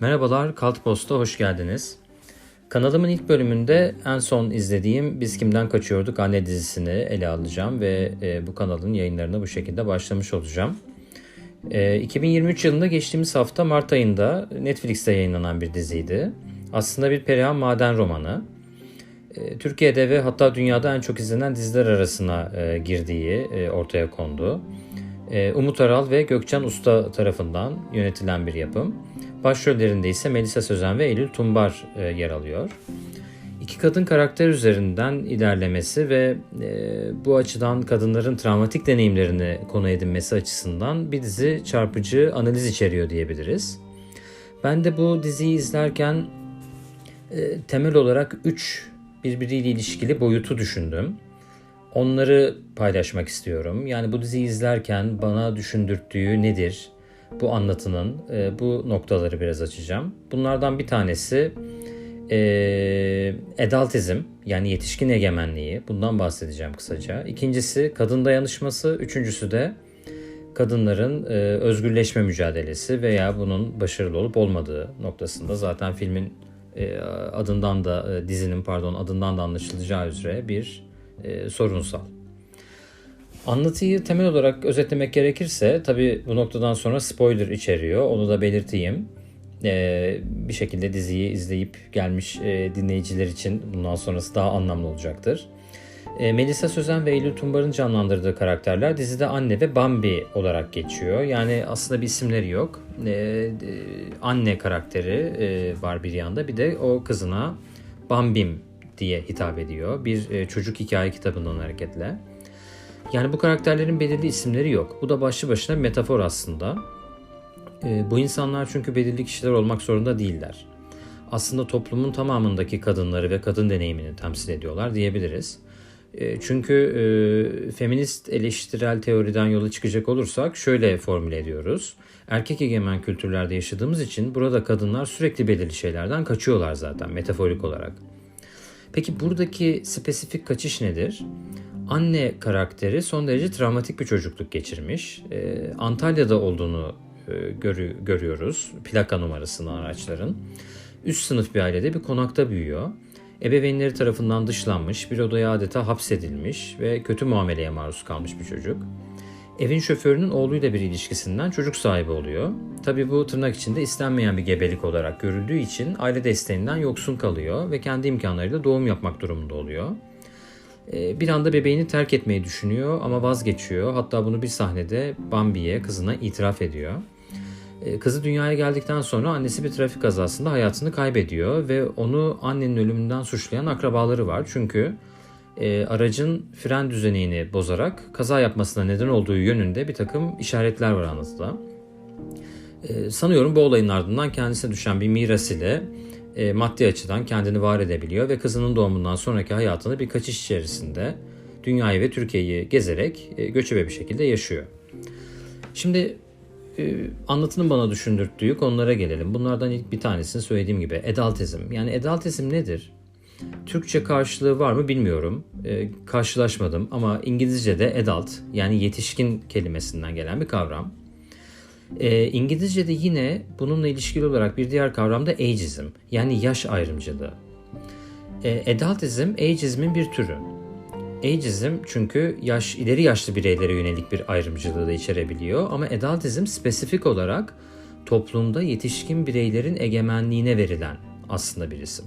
Merhabalar, Kalt Post'a hoş geldiniz. Kanalımın ilk bölümünde en son izlediğim Biz Kimden Kaçıyorduk anne dizisini ele alacağım ve e, bu kanalın yayınlarına bu şekilde başlamış olacağım. E, 2023 yılında geçtiğimiz hafta Mart ayında Netflix'te yayınlanan bir diziydi. Aslında bir Perihan Maden romanı. E, Türkiye'de ve hatta dünyada en çok izlenen diziler arasına e, girdiği e, ortaya kondu. E, Umut Aral ve Gökçen Usta tarafından yönetilen bir yapım. Başrollerinde ise Melisa Sözen ve Eylül Tumbar e, yer alıyor. İki kadın karakter üzerinden ilerlemesi ve e, bu açıdan kadınların travmatik deneyimlerini konu edinmesi açısından bir dizi çarpıcı analiz içeriyor diyebiliriz. Ben de bu diziyi izlerken e, temel olarak üç birbiriyle ilişkili boyutu düşündüm. Onları paylaşmak istiyorum. Yani bu diziyi izlerken bana düşündürttüğü nedir? Bu anlatının e, bu noktaları biraz açacağım. Bunlardan bir tanesi e, adultizm yani yetişkin egemenliği. Bundan bahsedeceğim kısaca. İkincisi kadın dayanışması. Üçüncüsü de kadınların e, özgürleşme mücadelesi veya bunun başarılı olup olmadığı noktasında zaten filmin e, adından da e, dizinin pardon adından da anlaşılacağı üzere bir e, sorunsal. Anlatıyı temel olarak özetlemek gerekirse tabi bu noktadan sonra spoiler içeriyor onu da belirteyim. Ee, bir şekilde diziyi izleyip gelmiş e, dinleyiciler için bundan sonrası daha anlamlı olacaktır. E, Melisa Sözen ve Eylül Tumbar'ın canlandırdığı karakterler dizide anne ve Bambi olarak geçiyor. Yani aslında bir isimleri yok. E, anne karakteri e, var bir yanda bir de o kızına Bambim diye hitap ediyor. Bir e, çocuk hikaye kitabından hareketle. Yani bu karakterlerin belirli isimleri yok. Bu da başlı başına bir metafor aslında. E, bu insanlar çünkü belirli kişiler olmak zorunda değiller. Aslında toplumun tamamındaki kadınları ve kadın deneyimini temsil ediyorlar diyebiliriz. E, çünkü feminist eleştirel teoriden yola çıkacak olursak şöyle formüle ediyoruz. Erkek egemen kültürlerde yaşadığımız için burada kadınlar sürekli belirli şeylerden kaçıyorlar zaten metaforik olarak. Peki buradaki spesifik kaçış nedir? Anne karakteri son derece travmatik bir çocukluk geçirmiş. Ee, Antalya'da olduğunu e, görü, görüyoruz plaka numarasını araçların. Üst sınıf bir ailede bir konakta büyüyor. Ebeveynleri tarafından dışlanmış, bir odaya adeta hapsedilmiş ve kötü muameleye maruz kalmış bir çocuk. Evin şoförünün oğluyla bir ilişkisinden çocuk sahibi oluyor. Tabi bu tırnak içinde istenmeyen bir gebelik olarak görüldüğü için aile desteğinden yoksun kalıyor ve kendi imkanlarıyla doğum yapmak durumunda oluyor. Ee, bir anda bebeğini terk etmeyi düşünüyor ama vazgeçiyor. Hatta bunu bir sahnede Bambi'ye kızına itiraf ediyor. Ee, kızı dünyaya geldikten sonra annesi bir trafik kazasında hayatını kaybediyor ve onu annenin ölümünden suçlayan akrabaları var. Çünkü e, aracın fren düzenini bozarak kaza yapmasına neden olduğu yönünde bir takım işaretler var anlatıda. E, sanıyorum bu olayın ardından kendisine düşen bir miras ile e, maddi açıdan kendini var edebiliyor ve kızının doğumundan sonraki hayatını bir kaçış içerisinde dünyayı ve Türkiye'yi gezerek e, göçebe bir şekilde yaşıyor. Şimdi e, anlatının bana düşündürttüğü konulara gelelim. Bunlardan ilk bir tanesini söylediğim gibi adultizm. Yani adultizm nedir? Türkçe karşılığı var mı bilmiyorum. E, karşılaşmadım ama İngilizce'de adult yani yetişkin kelimesinden gelen bir kavram. E, İngilizce'de yine bununla ilişkili olarak bir diğer kavram da ageism yani yaş ayrımcılığı. E, adultism ageismin bir türü. Ageism çünkü yaş ileri yaşlı bireylere yönelik bir ayrımcılığı da içerebiliyor ama adultism spesifik olarak toplumda yetişkin bireylerin egemenliğine verilen aslında bir isim.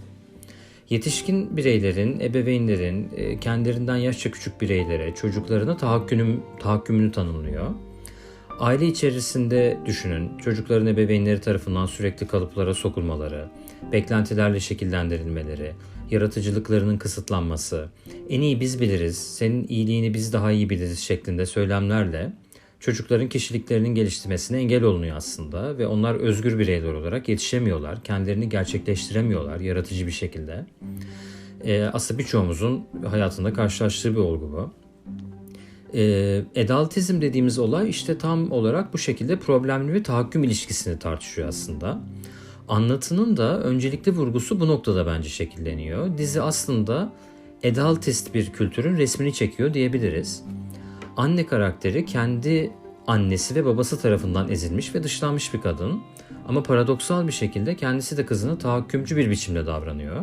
Yetişkin bireylerin, ebeveynlerin e, kendilerinden yaşça küçük bireylere, çocuklarına tahakkümünü, tahakkümünü tanımlıyor. Aile içerisinde düşünün, çocukların ebeveynleri tarafından sürekli kalıplara sokulmaları, beklentilerle şekillendirilmeleri, yaratıcılıklarının kısıtlanması, en iyi biz biliriz, senin iyiliğini biz daha iyi biliriz şeklinde söylemlerle çocukların kişiliklerinin geliştirmesine engel olunuyor aslında ve onlar özgür bireyler olarak yetişemiyorlar, kendilerini gerçekleştiremiyorlar yaratıcı bir şekilde. E, aslında birçoğumuzun hayatında karşılaştığı bir olgu bu. E, adultizm dediğimiz olay işte tam olarak bu şekilde problemli bir tahakküm ilişkisini tartışıyor aslında. Anlatının da öncelikli vurgusu bu noktada bence şekilleniyor. Dizi aslında adultist bir kültürün resmini çekiyor diyebiliriz. Anne karakteri kendi annesi ve babası tarafından ezilmiş ve dışlanmış bir kadın. Ama paradoksal bir şekilde kendisi de kızına tahakkümcü bir biçimde davranıyor.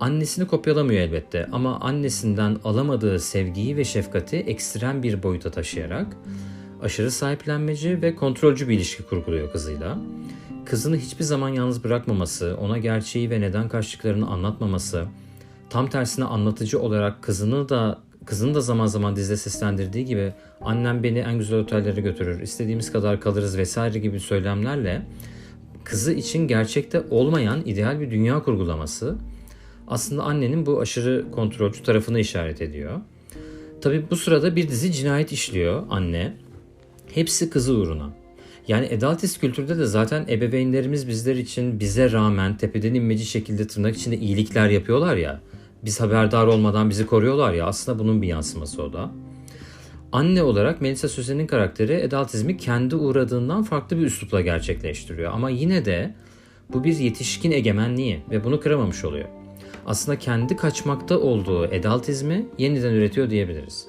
Annesini kopyalamıyor elbette ama annesinden alamadığı sevgiyi ve şefkati ekstrem bir boyuta taşıyarak aşırı sahiplenmeci ve kontrolcü bir ilişki kurguluyor kızıyla. Kızını hiçbir zaman yalnız bırakmaması, ona gerçeği ve neden kaçtıklarını anlatmaması, tam tersine anlatıcı olarak kızını da kızını da zaman zaman dizide seslendirdiği gibi annem beni en güzel otellere götürür, istediğimiz kadar kalırız vesaire gibi söylemlerle kızı için gerçekte olmayan ideal bir dünya kurgulaması aslında annenin bu aşırı kontrolcü tarafını işaret ediyor. Tabi bu sırada bir dizi cinayet işliyor anne. Hepsi kızı uğruna. Yani adaltist kültürde de zaten ebeveynlerimiz bizler için bize rağmen tepeden inmeci şekilde tırnak içinde iyilikler yapıyorlar ya. Biz haberdar olmadan bizi koruyorlar ya aslında bunun bir yansıması o da. Anne olarak Melissa Sözen'in karakteri adaltizmi kendi uğradığından farklı bir üslupla gerçekleştiriyor. Ama yine de bu bir yetişkin egemenliği ve bunu kıramamış oluyor. Aslında kendi kaçmakta olduğu adaltizmi yeniden üretiyor diyebiliriz.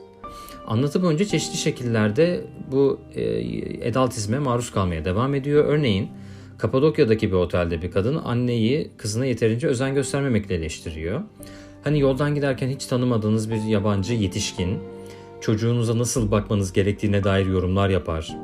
Anlatı boyunca çeşitli şekillerde bu e, adaltizme maruz kalmaya devam ediyor. Örneğin Kapadokya'daki bir otelde bir kadın anneyi kızına yeterince özen göstermemekle eleştiriyor. Hani yoldan giderken hiç tanımadığınız bir yabancı yetişkin çocuğunuza nasıl bakmanız gerektiğine dair yorumlar yapar.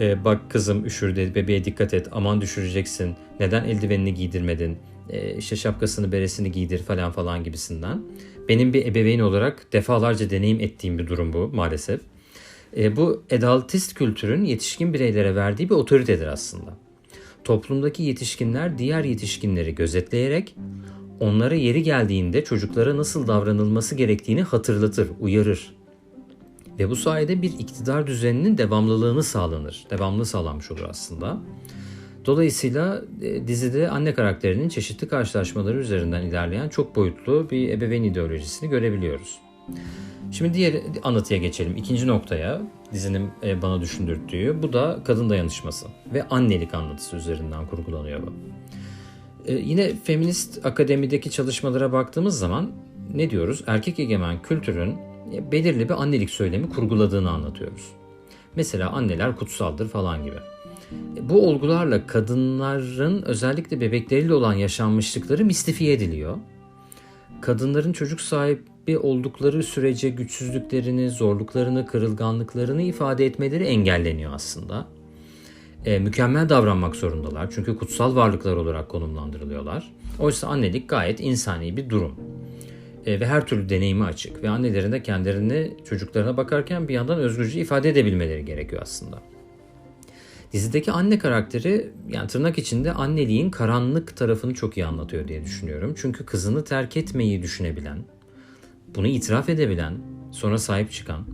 Ee, bak kızım üşürdü, bebeğe dikkat et, aman düşüreceksin, neden eldivenini giydirmedin, ee, işte şapkasını, beresini giydir falan falan gibisinden. Benim bir ebeveyn olarak defalarca deneyim ettiğim bir durum bu maalesef. Ee, bu adaltist kültürün yetişkin bireylere verdiği bir otoritedir aslında. Toplumdaki yetişkinler diğer yetişkinleri gözetleyerek onlara yeri geldiğinde çocuklara nasıl davranılması gerektiğini hatırlatır, uyarır. Ve bu sayede bir iktidar düzeninin devamlılığını sağlanır. Devamlı sağlanmış olur aslında. Dolayısıyla e, dizide anne karakterinin çeşitli karşılaşmaları üzerinden ilerleyen çok boyutlu bir ebeveyn ideolojisini görebiliyoruz. Şimdi diğer anlatıya geçelim. İkinci noktaya dizinin e, bana düşündürttüğü bu da kadın dayanışması ve annelik anlatısı üzerinden kurgulanıyor bu. E, yine feminist akademideki çalışmalara baktığımız zaman ne diyoruz? Erkek egemen kültürün belirli bir annelik söylemi kurguladığını anlatıyoruz. Mesela anneler kutsaldır falan gibi. Bu olgularla kadınların özellikle bebekleriyle olan yaşanmışlıkları mistifiye ediliyor. Kadınların çocuk sahibi oldukları sürece güçsüzlüklerini, zorluklarını, kırılganlıklarını ifade etmeleri engelleniyor aslında. E, mükemmel davranmak zorundalar çünkü kutsal varlıklar olarak konumlandırılıyorlar. Oysa annelik gayet insani bir durum e, ve her türlü deneyimi açık ve annelerin de kendilerini çocuklarına bakarken bir yandan özgürce ifade edebilmeleri gerekiyor aslında. Dizideki anne karakteri yani tırnak içinde anneliğin karanlık tarafını çok iyi anlatıyor diye düşünüyorum. Çünkü kızını terk etmeyi düşünebilen, bunu itiraf edebilen, sonra sahip çıkan,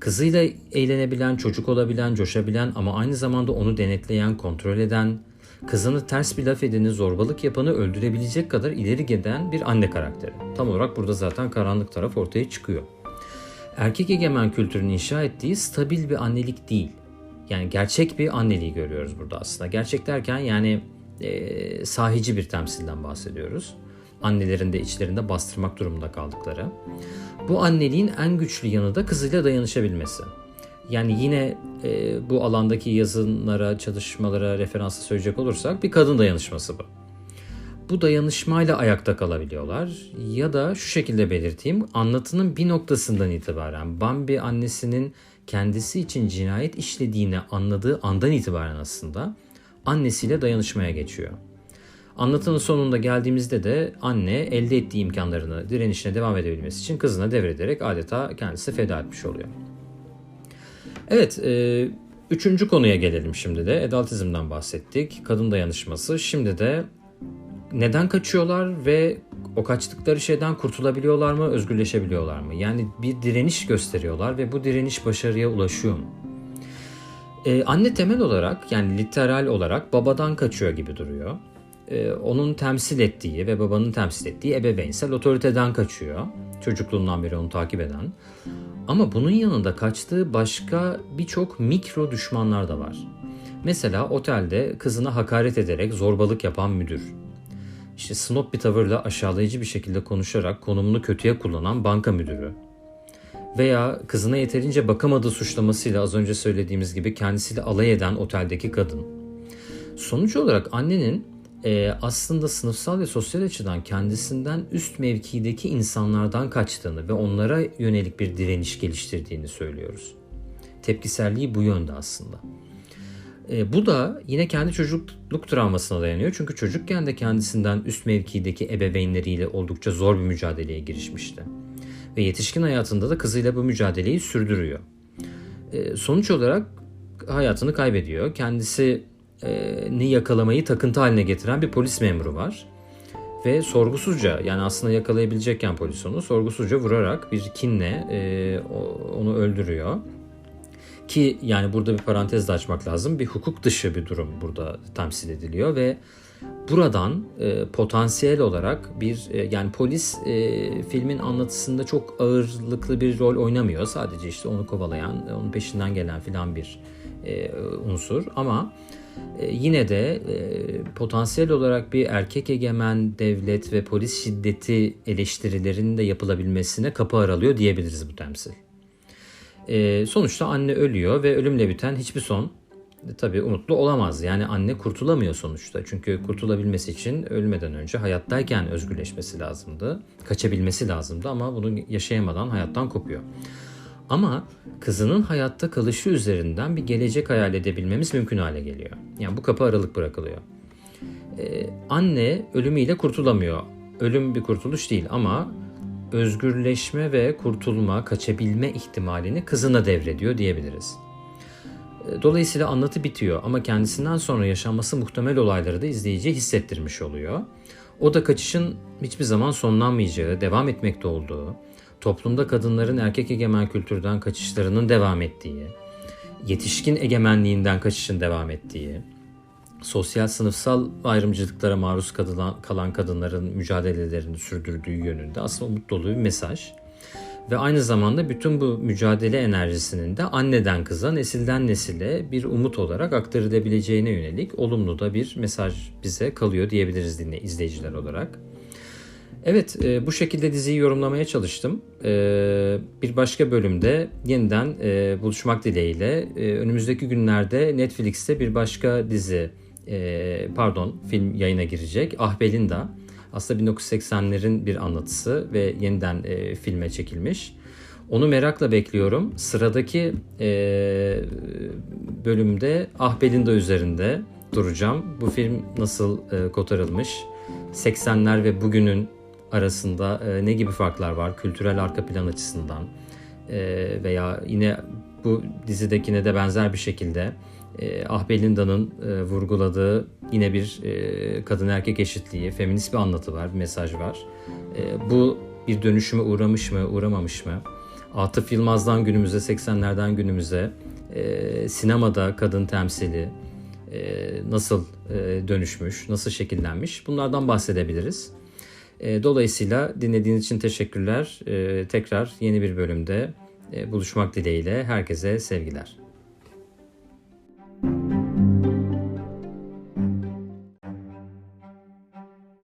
kızıyla eğlenebilen, çocuk olabilen, coşabilen ama aynı zamanda onu denetleyen, kontrol eden, kızını ters bir laf edeni, zorbalık yapanı öldürebilecek kadar ileri giden bir anne karakteri. Tam olarak burada zaten karanlık taraf ortaya çıkıyor. Erkek egemen kültürün inşa ettiği stabil bir annelik değil. Yani gerçek bir anneliği görüyoruz burada aslında. Gerçek derken yani e, sahici bir temsilden bahsediyoruz. Annelerin de içlerinde bastırmak durumunda kaldıkları. Bu anneliğin en güçlü yanı da kızıyla dayanışabilmesi. Yani yine e, bu alandaki yazınlara, çalışmalara referansla söyleyecek olursak bir kadın dayanışması bu. Bu dayanışmayla ayakta kalabiliyorlar ya da şu şekilde belirteyim anlatının bir noktasından itibaren Bambi annesinin kendisi için cinayet işlediğini anladığı andan itibaren aslında annesiyle dayanışmaya geçiyor. Anlatının sonunda geldiğimizde de anne elde ettiği imkanlarını direnişine devam edebilmesi için kızına devrederek adeta kendisi feda etmiş oluyor. Evet, e, üçüncü konuya gelelim şimdi de. Adaltizmden bahsettik, kadın dayanışması. Şimdi de neden kaçıyorlar ve o kaçtıkları şeyden kurtulabiliyorlar mı, özgürleşebiliyorlar mı? Yani bir direniş gösteriyorlar ve bu direniş başarıya ulaşıyor mu? Ee, anne temel olarak yani literal olarak babadan kaçıyor gibi duruyor. Ee, onun temsil ettiği ve babanın temsil ettiği ebeveynsel otoriteden kaçıyor. Çocukluğundan beri onu takip eden. Ama bunun yanında kaçtığı başka birçok mikro düşmanlar da var. Mesela otelde kızına hakaret ederek zorbalık yapan müdür işte snob bir tavırla aşağılayıcı bir şekilde konuşarak konumunu kötüye kullanan banka müdürü veya kızına yeterince bakamadığı suçlamasıyla az önce söylediğimiz gibi kendisiyle alay eden oteldeki kadın. Sonuç olarak annenin e, aslında sınıfsal ve sosyal açıdan kendisinden üst mevkideki insanlardan kaçtığını ve onlara yönelik bir direniş geliştirdiğini söylüyoruz. Tepkiselliği bu yönde aslında. E, bu da yine kendi çocukluk travmasına dayanıyor. Çünkü çocukken de kendisinden üst mevkideki ebeveynleriyle oldukça zor bir mücadeleye girişmişti. Ve yetişkin hayatında da kızıyla bu mücadeleyi sürdürüyor. E, sonuç olarak hayatını kaybediyor. Kendisi ni yakalamayı takıntı haline getiren bir polis memuru var. Ve sorgusuzca yani aslında yakalayabilecekken polis onu sorgusuzca vurarak bir kinle e, onu öldürüyor. Ki yani burada bir parantez de açmak lazım. Bir hukuk dışı bir durum burada temsil ediliyor ve buradan e, potansiyel olarak bir e, yani polis e, filmin anlatısında çok ağırlıklı bir rol oynamıyor. Sadece işte onu kovalayan, onun peşinden gelen filan bir e, unsur ama yine de e, potansiyel olarak bir erkek egemen devlet ve polis şiddeti eleştirilerinin de yapılabilmesine kapı aralıyor diyebiliriz bu temsil. E, sonuçta anne ölüyor ve ölümle biten hiçbir son e, tabii umutlu olamaz. Yani anne kurtulamıyor sonuçta. Çünkü kurtulabilmesi için ölmeden önce hayattayken özgürleşmesi lazımdı. Kaçabilmesi lazımdı ama bunu yaşayamadan hayattan kopuyor. Ama kızının hayatta kalışı üzerinden bir gelecek hayal edebilmemiz mümkün hale geliyor. Yani bu kapı aralık bırakılıyor. Ee, anne ölümüyle kurtulamıyor. Ölüm bir kurtuluş değil ama özgürleşme ve kurtulma, kaçabilme ihtimalini kızına devrediyor diyebiliriz. Ee, dolayısıyla anlatı bitiyor ama kendisinden sonra yaşanması muhtemel olayları da izleyiciye hissettirmiş oluyor. O da kaçışın hiçbir zaman sonlanmayacağı, devam etmekte olduğu, toplumda kadınların erkek egemen kültürden kaçışlarının devam ettiği, yetişkin egemenliğinden kaçışın devam ettiği, sosyal sınıfsal ayrımcılıklara maruz kalan kadınların mücadelelerini sürdürdüğü yönünde aslında umut dolu bir mesaj. Ve aynı zamanda bütün bu mücadele enerjisinin de anneden kıza, nesilden nesile bir umut olarak aktarılabileceğine yönelik olumlu da bir mesaj bize kalıyor diyebiliriz dinle izleyiciler olarak. Evet e, bu şekilde diziyi yorumlamaya çalıştım. E, bir başka bölümde yeniden e, buluşmak dileğiyle önümüzdeki günlerde Netflix'te bir başka dizi pardon film yayına girecek. Ah Belinda aslında 1980'lerin bir anlatısı ve yeniden filme çekilmiş. Onu merakla bekliyorum. Sıradaki bölümde Ah Belinda üzerinde duracağım. Bu film nasıl kotarılmış? 80'ler ve bugünün arasında e, ne gibi farklar var kültürel arka plan açısından e, veya yine bu dizidekine de benzer bir şekilde e, Ah e, vurguladığı yine bir kadın erkek eşitliği, feminist bir anlatı var, bir mesaj var. Bu bir dönüşüme uğramış mı, uğramamış mı? Atıf Yılmaz'dan günümüze, 80'lerden günümüze sinemada kadın temsili nasıl dönüşmüş, nasıl şekillenmiş bunlardan bahsedebiliriz. E, dolayısıyla dinlediğiniz için teşekkürler. E, tekrar yeni bir bölümde e, buluşmak dileğiyle herkese sevgiler.